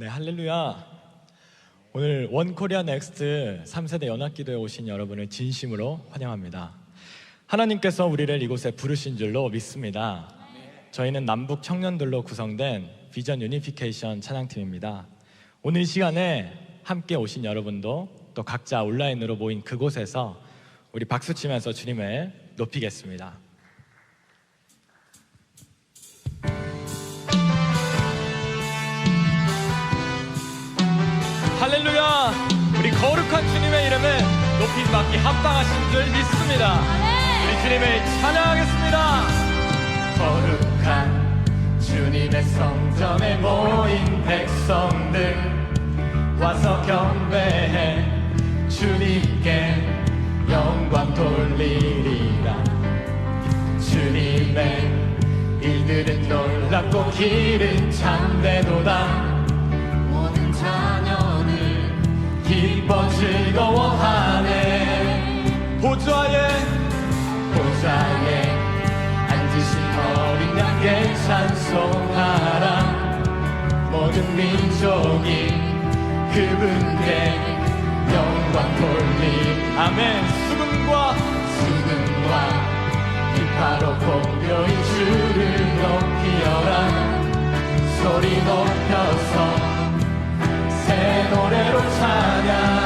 네, 할렐루야. 오늘 원코리아 넥스트 3세대 연합기도에 오신 여러분을 진심으로 환영합니다. 하나님께서 우리를 이곳에 부르신 줄로 믿습니다. 저희는 남북 청년들로 구성된 비전 유니피케이션 찬양팀입니다. 오늘 이 시간에 함께 오신 여러분도 또 각자 온라인으로 모인 그곳에서 우리 박수 치면서 주님을 높이겠습니다. 우리 거룩한 주님의 이름을 높이 받기 합당하신 줄 믿습니다. 우리 주님을 찬양하겠습니다. 거룩한 주님의 성전에 모인 백성들 와서 경배해 주님께 영광 돌리리라 주님의 일들은 놀랍고 길은 참되도다 민족이 그분께 영광 돌리. 아멘. 수금과 수금과 비파로 공교인 주를 높이어라. 소리 높여서 새 노래로 찬양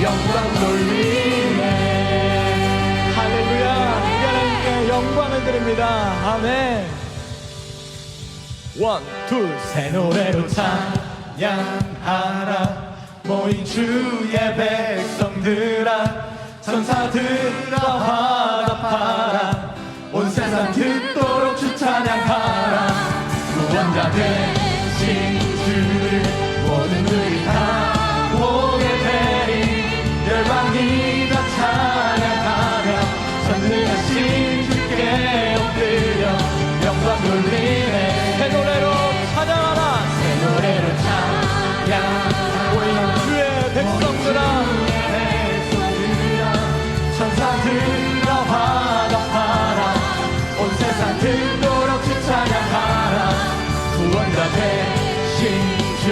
영광 돌리네. 할렐루야. 하나님께 영광을 드립니다. 아멘. 원, 둘, 새 노래로 찬양하라. 모인 주의 백성들아. 천사들아 화답하라. 온 세상 듣도록 주 찬양하라. 구원자 되신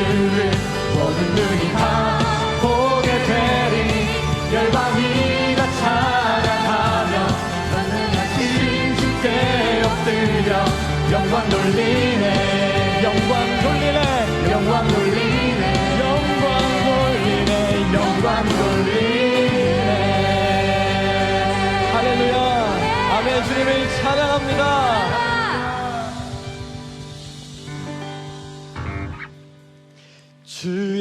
주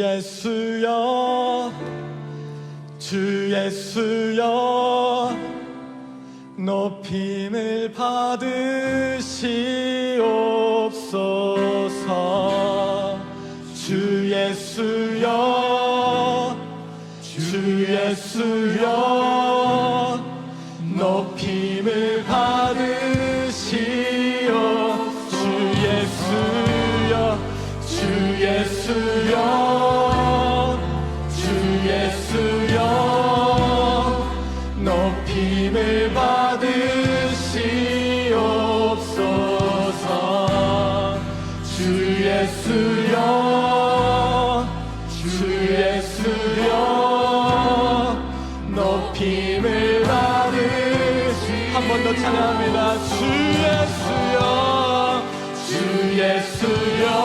예수여 주 예수여 높임을 받으시옵소서. 주 예수여 주 예수여 받으시옵소서. 주 예수여 주 예수여 높임을 받으시. 한 번 더 찬양합니다. 주 예수여 주 예수여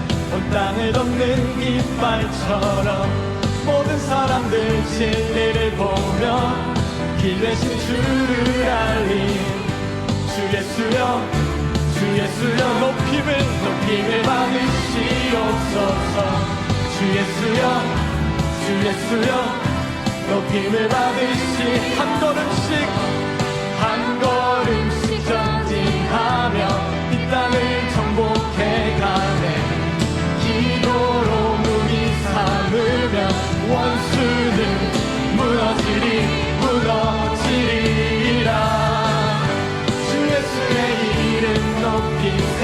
온 땅을 덮는 깃발처럼 모든 사람들 진리를 보며 길 대신 주를 알림. 주 예수여 주 예수여 높임을 높임을 받으시옵소서. 주 예수여 주 예수여 높임을 받으시. 한 걸음씩 원수는 무너지리 무너지리라. 주 예수의 이름 높이세.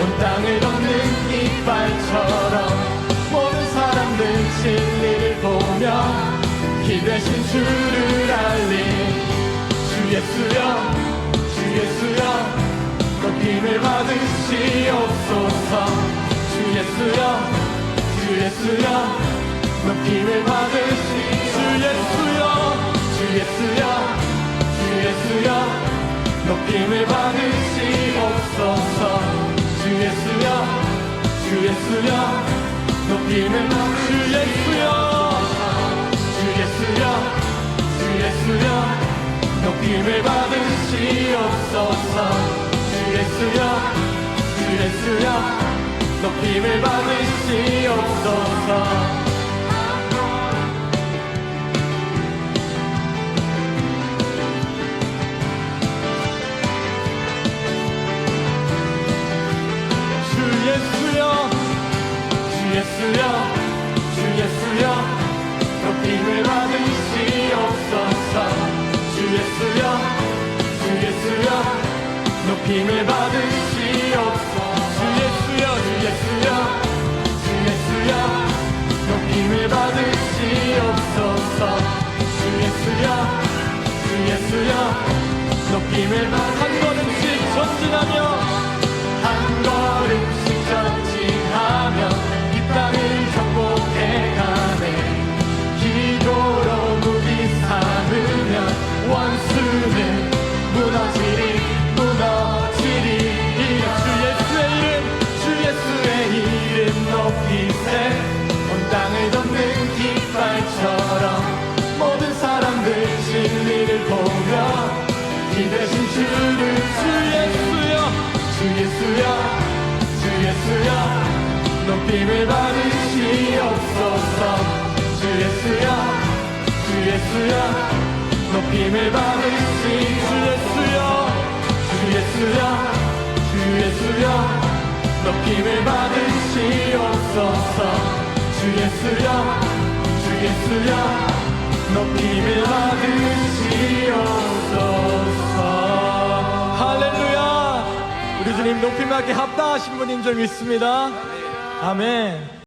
온 땅을 덮는 깃발처럼 모든 사람들 진리를 보며 기대신 주를 알림. 주 예수여 주 예수여 높임을 받으시옵소서. 주 예수여 주 예수여 높임을 받으시 주 예수여 주 예수여 주 예수여. 높임을 받으시옵소서 주 예수여 주 예수여. 높임을 주 예수여. 주 예수여 주 예수여. 높임을 받으시옵소서 주 예수여 주 예수여. 높임을 받으시옵소서 높임을 받으시옵소서 주 예수여 주 예수여. 주 예수여. 높임을 받으시옵소서. 주 예수여 주 예수여. 높임을 받한 걸음씩 전진하며 진리를 보며 기대신 주를 주 예수여 예수여 주 예수여 높임을 받으시옵소서. 주 예수여 주 예수여 높임을 받으시 주 예수여 주 예수여 주 예수여 높임을 받으시옵소서. 주 예수여 주 예수여 할렐루야. 우리 주님 높임받기 합당하신 분인 줄 믿습니다. 아멘